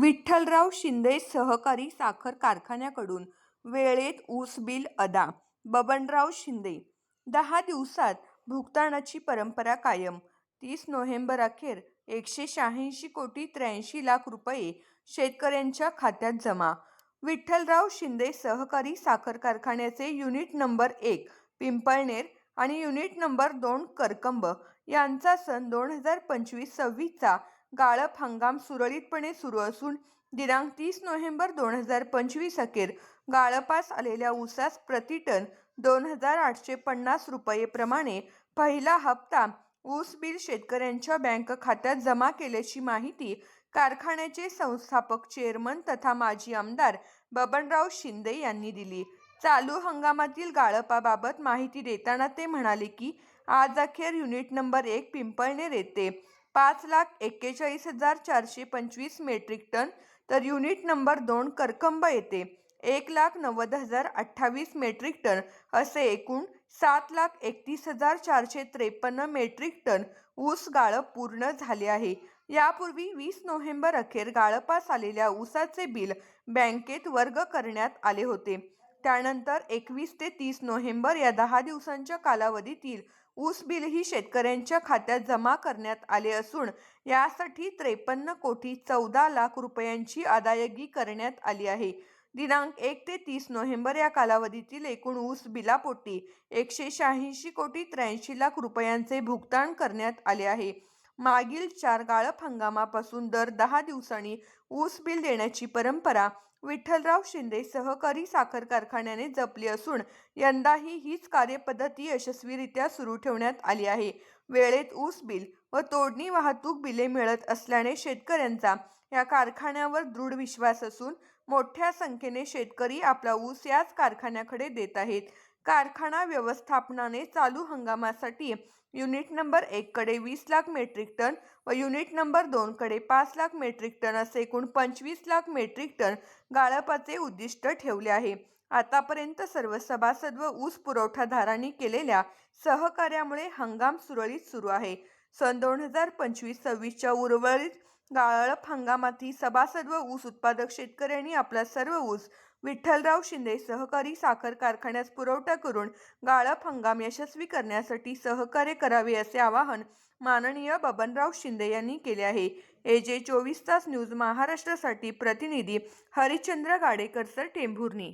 विठ्ठलराव शिंदे सहकारी साखर कारखान्याकडून वेळेत ऊस बिल अदा बबनराव शिंदे. दहा दिवसात भुगतानाची परंपरा कायम. तीस नोव्हेंबर अखेर एकशे शहाऐंशी कोटी त्र्याऐंशी लाख रुपये शेतकऱ्यांच्या खात्यात जमा. विठ्ठलराव शिंदे सहकारी साखर कारखान्याचे युनिट नंबर एक पिंपळनेर आणि युनिट नंबर दोन करकंब यांचा सन दोन हजार पंचवीस सव्वीसचा गाळप हंगाम सुरळीतपणे सुरू असून दिनांक तीस नोव्हेंबर दोन हजार पंचवीस अखेर गाळपास आलेल्या ऊसास प्रतिटन दोन हजार आठशे पन्नास रुपयेप्रमाणे पहिला हप्ता ऊस बिल शेतकऱ्यांच्या बँक खात्यात जमा केल्याची माहिती कारखान्याचे संस्थापक चेअरमन तथा माजी आमदार बबनराव शिंदे यांनी दिली. चालू हंगामातील गाळपाबाबत माहिती देताना ते म्हणाले की आज अखेर युनिट नंबर एक पिंपळनेर येथे पाच लाख एक्केचाळीस हजार चारशे पंचवीस मेट्रिक टन तर युनिट नंबर दोन करकंब येथे एक लाख नव्वद हजार अठ्ठावीस मेट्रिक टन असे एकूण सात लाख एकतीस हजार चारशे त्रेपन्न मेट्रिक टन ऊस गाळप पूर्ण झाले आहे. यापूर्वी वीस नोव्हेंबर अखेर गाळपास आलेल्या ऊसाचे बिल बँकेत वर्ग करण्यात आले होते. त्यानंतर एकवीस ते तीस नोव्हेंबर या दहा दिवसांच्या कालावधीतील ऊस बिलही शेतकऱ्यांच्या खात्यात जमा करण्यात आले असून यासाठी त्रेपन्न कोटी चौदा लाख रुपयांची अदायगी करण्यात आली आहे. दिनांक एक ते तीस नोव्हेंबर या कालावधीतील एकूण ऊस बिलापोटी एकशे शहाऐंशी कोटी त्र्याऐंशी लाख रुपयांचे भुगतान करण्यात आले आहे. मागील चार गाळप हंगामापासून दर दहा दिवसांनी ऊस बिल देण्याची परंपरा विठ्ठलराव शिंदे सहकारी साखर कारखान्याने जपली असून यंदाही हीच कार्यपद्धती यशस्वीरित्या सुरू ठेवण्यात आली आहे. वेळेत ऊस बिल व तोडणी वाहतूक बिले मिळत असल्याने शेतकऱ्यांचा या कारखान्यावर दृढ विश्वास असून मोठ्या संख्येने शेतकरी आपला ऊस याच कारखान्याकडे देत आहेत. कारखाना व्यवस्थापनाने चालू हंगामासाठी युनिट नंबर एककडे वीस लाख मेट्रिक टन व युनिट नंबर दोनकडे पाच लाख मेट्रिक टन असे एकूण पंचवीस लाख मेट्रिक टन गाळपाचे उद्दिष्ट ठेवले आहे. आतापर्यंत सर्व सभासद व ऊस पुरवठादारांनी केलेल्या सहकार्यामुळे हंगाम सुरळीत सुरू आहे. सन दोन हजार पंचवीस सव्वीसच्या उर्वरित गाळप हंगामातही सभासद व ऊस उत्पादक शेतकऱ्यांनी आपला सर्व ऊस विठ्ठलराव शिंदे सहकारी साखर कारखान्यास पुरवठा करून गाळप हंगाम यशस्वी करण्यासाठी सहकार्य करावे असे आवाहन माननीय बबनराव शिंदे यांनी केले आहे. ए जे चोवीस तास न्यूज महाराष्ट्रासाठी प्रतिनिधी हरिश्चंद्र गाडेकर सर टेंभुर्णी.